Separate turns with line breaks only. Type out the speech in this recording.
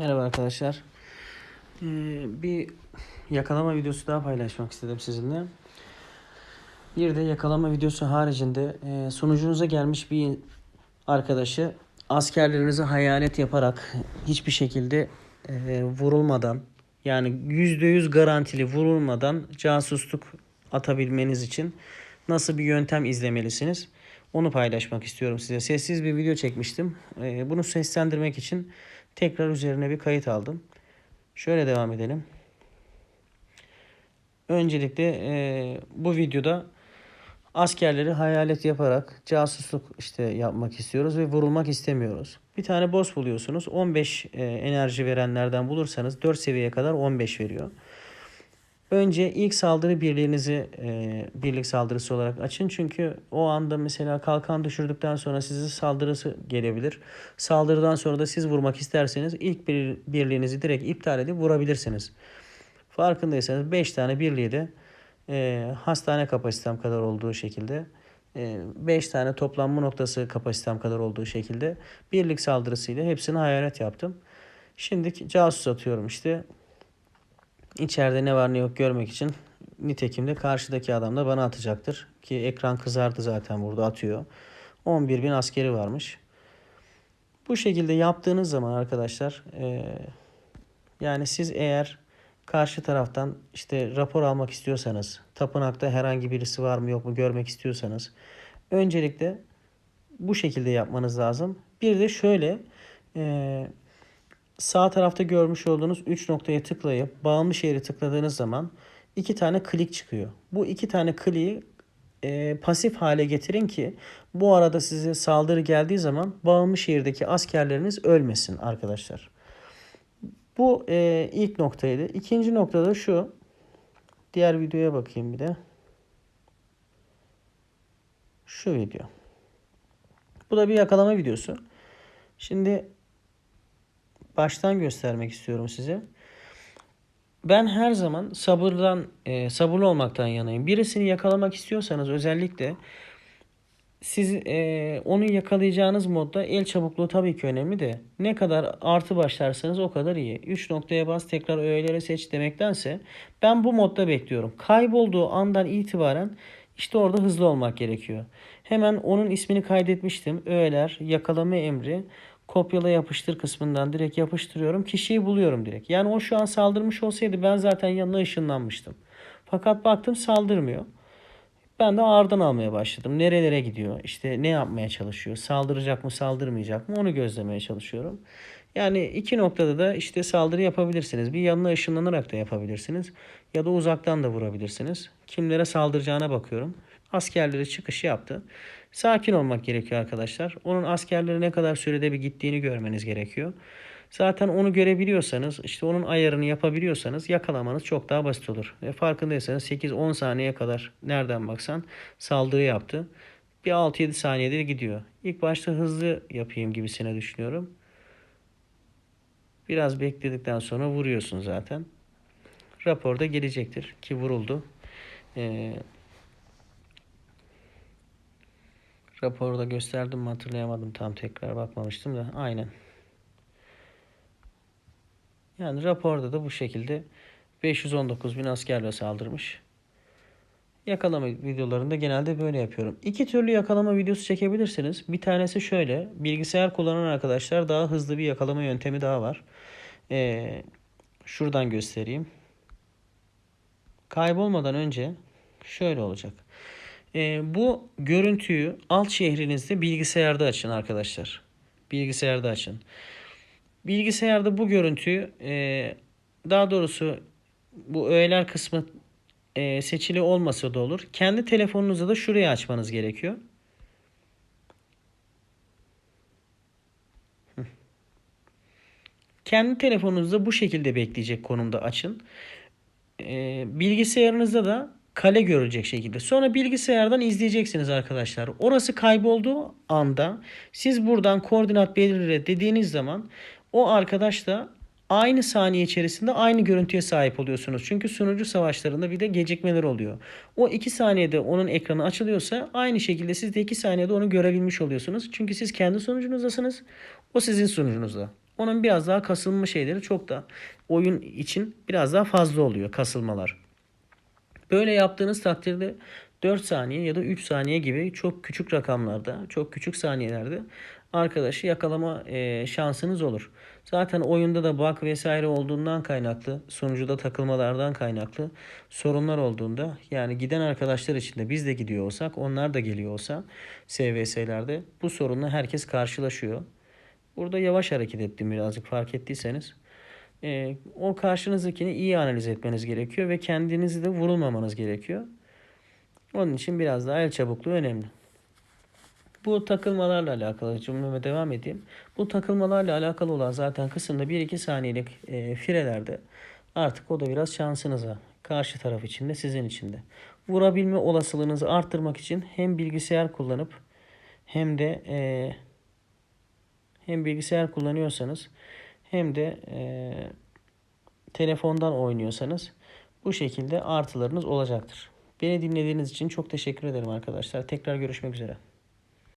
Merhaba arkadaşlar. Ee, bir yakalama videosu daha paylaşmak istedim sizinle. Bir de yakalama videosu haricinde e, sunucunuza gelmiş bir arkadaşı askerlerinizi hayalet yaparak hiçbir şekilde e, vurulmadan yani %100 garantili vurulmadan casusluk atabilmeniz için nasıl bir yöntem izlemelisiniz? Onu paylaşmak istiyorum size. Sessiz bir video çekmiştim. E, bunu seslendirmek için tekrar üzerine bir kayıt aldım. Şöyle devam edelim. Öncelikle e, bu videoda askerleri hayalet yaparak casusluk işte yapmak istiyoruz ve vurulmak istemiyoruz. Bir tane boss buluyorsunuz. 15 e, enerji verenlerden bulursanız 4 seviyeye kadar 15 veriyor. Önce ilk saldırı birliğinizi e, birlik saldırısı olarak açın. Çünkü o anda mesela kalkan düşürdükten sonra size saldırısı gelebilir. Saldırıdan sonra da siz vurmak isterseniz ilk bir, birliğinizi direkt iptal edip vurabilirsiniz. Farkındaysanız 5 tane birliği de e, hastane kapasitem kadar olduğu şekilde 5 tane toplanma noktası kapasitem kadar olduğu şekilde birlik saldırısıyla hepsini hayalet yaptım. Şimdi casus atıyorum işte. İçeride ne var ne yok görmek için nitekim de karşıdaki adam da bana atacaktır. Ki ekran kızardı zaten burada atıyor. 11 bin askeri varmış. Bu şekilde yaptığınız zaman arkadaşlar e, yani siz eğer karşı taraftan işte rapor almak istiyorsanız, tapınakta herhangi birisi var mı yok mu görmek istiyorsanız öncelikle bu şekilde yapmanız lazım. Bir de şöyle e, sağ tarafta görmüş olduğunuz 3 noktaya tıklayıp bağımlı yeri tıkladığınız zaman iki tane klik çıkıyor. Bu iki tane kliği e, pasif hale getirin ki bu arada size saldırı geldiği zaman bağımlı şehirdeki askerleriniz ölmesin arkadaşlar. Bu e, ilk noktaydı. İkinci noktada şu. Diğer videoya bakayım bir de. Şu video. Bu da bir yakalama videosu. Şimdi baştan göstermek istiyorum size. Ben her zaman sabırdan, e, sabırlı olmaktan yanayım. Birisini yakalamak istiyorsanız özellikle siz e, onu yakalayacağınız modda el çabukluğu tabii ki önemli de ne kadar artı başlarsanız o kadar iyi. 3 noktaya bas tekrar öğeleri seç demektense ben bu modda bekliyorum. Kaybolduğu andan itibaren işte orada hızlı olmak gerekiyor. Hemen onun ismini kaydetmiştim. Öğeler, yakalama emri, kopyala yapıştır kısmından direkt yapıştırıyorum. Kişiyi buluyorum direkt. Yani o şu an saldırmış olsaydı ben zaten yanına ışınlanmıştım. Fakat baktım saldırmıyor. Ben de ağırdan almaya başladım. Nerelere gidiyor? İşte ne yapmaya çalışıyor? Saldıracak mı, saldırmayacak mı? Onu gözlemeye çalışıyorum. Yani iki noktada da işte saldırı yapabilirsiniz. Bir yanına ışınlanarak da yapabilirsiniz. Ya da uzaktan da vurabilirsiniz. Kimlere saldıracağına bakıyorum. Askerleri çıkışı yaptı. Sakin olmak gerekiyor arkadaşlar. Onun askerleri ne kadar sürede bir gittiğini görmeniz gerekiyor. Zaten onu görebiliyorsanız, işte onun ayarını yapabiliyorsanız yakalamanız çok daha basit olur. Ve farkındaysanız 8-10 saniye kadar nereden baksan saldırı yaptı. Bir 6-7 saniyede gidiyor. İlk başta hızlı yapayım gibisine düşünüyorum. Biraz bekledikten sonra vuruyorsun zaten. Raporda gelecektir ki vuruldu. Ee, raporda gösterdim mi hatırlayamadım tam tekrar bakmamıştım da aynen. Yani raporda da bu şekilde 519 bin askerle saldırmış. Yakalama videolarında genelde böyle yapıyorum. İki türlü yakalama videosu çekebilirsiniz. Bir tanesi şöyle. Bilgisayar kullanan arkadaşlar daha hızlı bir yakalama yöntemi daha var. Ee, şuradan göstereyim. Kaybolmadan önce şöyle olacak. Ee, bu görüntüyü alt şehrinizde bilgisayarda açın arkadaşlar. Bilgisayarda açın. Bilgisayarda bu görüntüyü e, daha doğrusu bu öğeler kısmı e, seçili olmasa da olur. Kendi telefonunuzda da şuraya açmanız gerekiyor. Kendi telefonunuzda bu şekilde bekleyecek konumda açın. E, bilgisayarınızda da kale görecek şekilde. Sonra bilgisayardan izleyeceksiniz arkadaşlar. Orası kaybolduğu anda siz buradan koordinat belirle dediğiniz zaman o arkadaş da aynı saniye içerisinde aynı görüntüye sahip oluyorsunuz. Çünkü sunucu savaşlarında bir de gecikmeler oluyor. O 2 saniyede onun ekranı açılıyorsa aynı şekilde siz de 2 saniyede onu görebilmiş oluyorsunuz. Çünkü siz kendi sunucunuzdasınız. O sizin sunucunuzda. Onun biraz daha kasılma şeyleri çok da oyun için biraz daha fazla oluyor kasılmalar. Böyle yaptığınız takdirde 4 saniye ya da 3 saniye gibi çok küçük rakamlarda, çok küçük saniyelerde arkadaşı yakalama e, şansınız olur. Zaten oyunda da bug vesaire olduğundan kaynaklı, sunucuda takılmalardan kaynaklı sorunlar olduğunda yani giden arkadaşlar için de biz de gidiyor olsak, onlar da geliyor olsa SVS'lerde bu sorunla herkes karşılaşıyor. Burada yavaş hareket ettim birazcık fark ettiyseniz. Ee, o karşınızdakini iyi analiz etmeniz gerekiyor ve kendinizi de vurulmamanız gerekiyor. Onun için biraz daha el çabukluğu önemli. Bu takılmalarla alakalı cümleme devam edeyim. Bu takılmalarla alakalı olan zaten kısımda 1-2 saniyelik e, firelerde artık o da biraz şansınıza. Karşı taraf için de sizin için de. Vurabilme olasılığınızı arttırmak için hem bilgisayar kullanıp hem de e, hem bilgisayar kullanıyorsanız hem de e, telefondan oynuyorsanız bu şekilde artılarınız olacaktır. Beni dinlediğiniz için çok teşekkür ederim arkadaşlar. Tekrar görüşmek üzere.